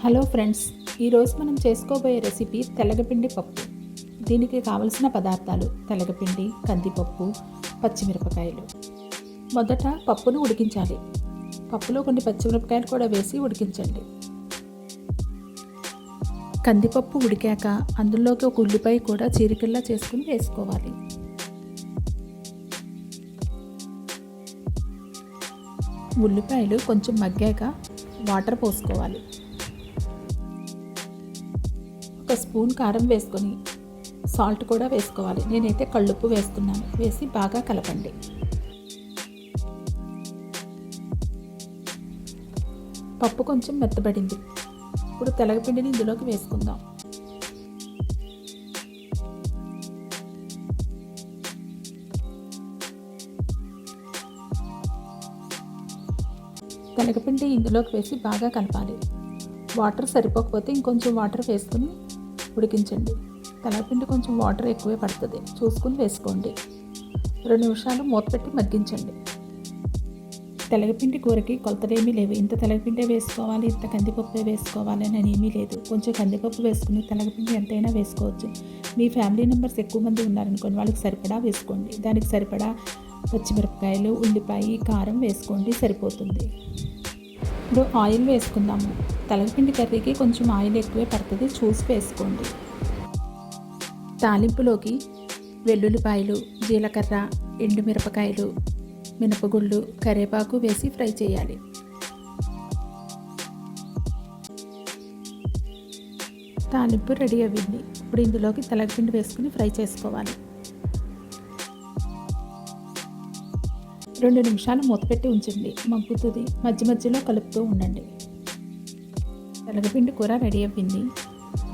Hello friends ఈరోజు మనం చేసుకోబోయే రెసిపీ తెల్లగపిండి పప్పు. దీనికి కావలసిన పదార్థాలు తెల్లగపిండి కందిపప్పు పచ్చిమిరపకాయలు. మొదట పప్పును ఉడికించాలి. పప్పులో కొన్ని పచ్చిమిరపకాయలు కూడా వేసి ఉడికించండి. కందిపప్పు ఉడికాక అందులోకి ఒక ఉల్లిపాయ కూడా చీరికల్లా చేసుకుని వేసుకోవాలి. ఉల్లిపాయలు కొంచెం మగ్గాక వాటర్ పోసుకోవాలి. ఒక స్పూన్ కారం వేసుకొని సాల్ట్ కూడా వేసుకోవాలి. నేనైతే కళ్ళుప్పు వేస్తున్నాను. వేసి బాగా కలపండి. పప్పు కొంచెం మెత్తబడింది. ఇప్పుడు తెలగపిండిని ఇందులోకి వేసుకుందాం. తెలగపిండి ఇందులోకి వేసి బాగా కలపాలి. వాటర్ సరిపోకపోతే ఇంకొంచెం వాటర్ వేసుకుని ఉడికించండి. తెలగపిండి కొంచెం వాటర్ ఎక్కువే పడుతుంది. చూసుకుని వేసుకోండి. రెండు నిమిషాలు మూత పెట్టి మగ్గించండి. తెలగపిండి కూరకి కొలతలేమీ లేవు. ఇంత తెలగపిండే వేసుకోవాలి ఇంత కందిపప్పు వేసుకోవాలి అని ఏమీ లేదు. కొంచెం కందిపప్పు వేసుకుని తెలగపిండి ఎంతైనా వేసుకోవచ్చు. మీ ఫ్యామిలీ మెంబర్స్ ఎక్కువ మంది ఉన్నారనుకోండి వాళ్ళకి సరిపడా వేసుకోండి. దానికి సరిపడా పచ్చిమిరపకాయలు ఉల్లిపాయ కారం వేసుకోండి సరిపోతుంది. ఇప్పుడు ఆయిల్ వేసుకుందాము. తెలగపిండి కర్రీకి కొంచెం ఆయిల్ ఎక్కువే పడుతుంది. చూసి వేసుకోండి. తాలింపులోకి వెల్లుల్లిపాయలు జీలకర్ర ఎండుమిరపకాయలు మినపగుళ్ళు కరివేపాకు వేసి ఫ్రై చేయాలి. తాలింపు రెడీ అవ్వింది ఇప్పుడు ఇందులోకి తెలగపిండి వేసుకుని ఫ్రై చేసుకోవాలి. రెండు నిమిషాలు మూతపెట్టి ఉంచండి. మగ్గుతుంది. మధ్య మధ్యలో కలుపుతూ ఉండండి. తెలగపిండి కూర రెడీ అవ్వింది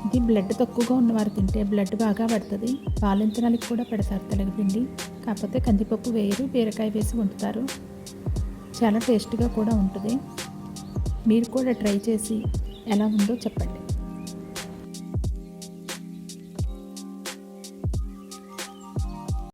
ఇది బ్లడ్ తక్కువగా ఉన్నవారు తింటే బ్లడ్ బాగా పడుతుంది. బాలింతనాలకి కూడా పెడతారు తెలగపిండి కాకపోతే కందిపప్పు వేయరు బీరకాయ వేసి వండుతారు. చాలా టేస్ట్గా కూడా ఉంటుంది. మీరు కూడా ట్రై చేసి ఎలా ఉందో చెప్పండి.